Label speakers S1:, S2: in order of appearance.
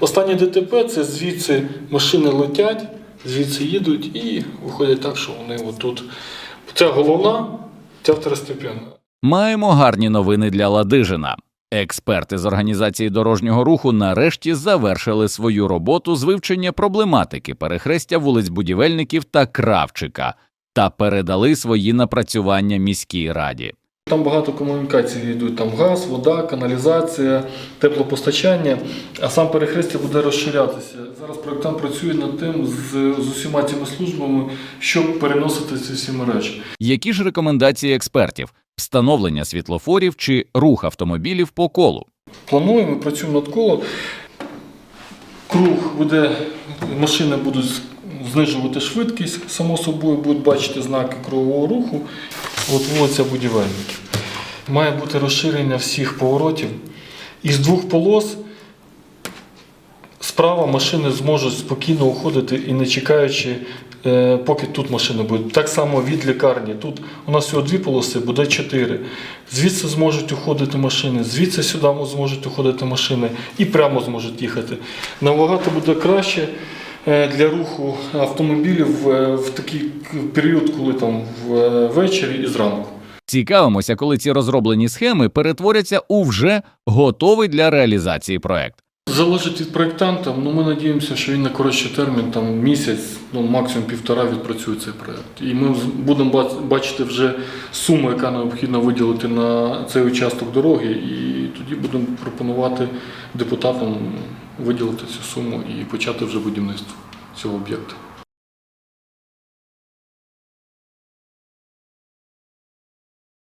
S1: Останнє ДТП це звідси машини летять, звідси їдуть і виходять так, що вони отут. Ця головна, ця второстепенна.
S2: Маємо гарні новини для Ладижина. Експерти з організації дорожнього руху нарешті завершили свою роботу з вивчення проблематики перехрестя вулиць будівельників та Кравчика та передали свої напрацювання міській раді.
S1: Там багато комунікацій йдуть, там газ, вода, каналізація, теплопостачання, а сам перехрестя буде розширятися. Зараз проєктант працює над тим з, з усіма цими службами, щоб переносити ці всі мережі.
S2: Які ж рекомендації експертів? Встановлення світлофорів чи рух автомобілів по колу?
S1: Плануємо, працюємо над колом. Круг буде, машини будуть знижувати швидкість, само собою будуть бачити знаки кругового руху. От вулиця будівельників. Має бути розширення всіх поворотів. Із двох полос справа машини зможуть спокійно уходити і не чекаючи, е, поки тут машини будуть. Так само від лікарні. Тут у нас всього дві полоси, буде чотири. Звідси зможуть уходити машини, звідси сюди зможуть уходити машини і прямо зможуть їхати. Набагато буде краще для руху автомобілів е, в такий період, коли там ввечері і зранку.
S2: Цікавимося, коли ці розроблені схеми перетворяться у вже готовий для реалізації проект.
S1: Залежить від проєктанта, ну ми надіємося, що він на коротший термін, там місяць, ну максимум півтора відпрацює цей проєкт. І ми будемо бачити вже суму, яка необхідно виділити на цей участок дороги, і тоді будемо пропонувати депутатам виділити цю суму і почати вже будівництво цього об'єкту.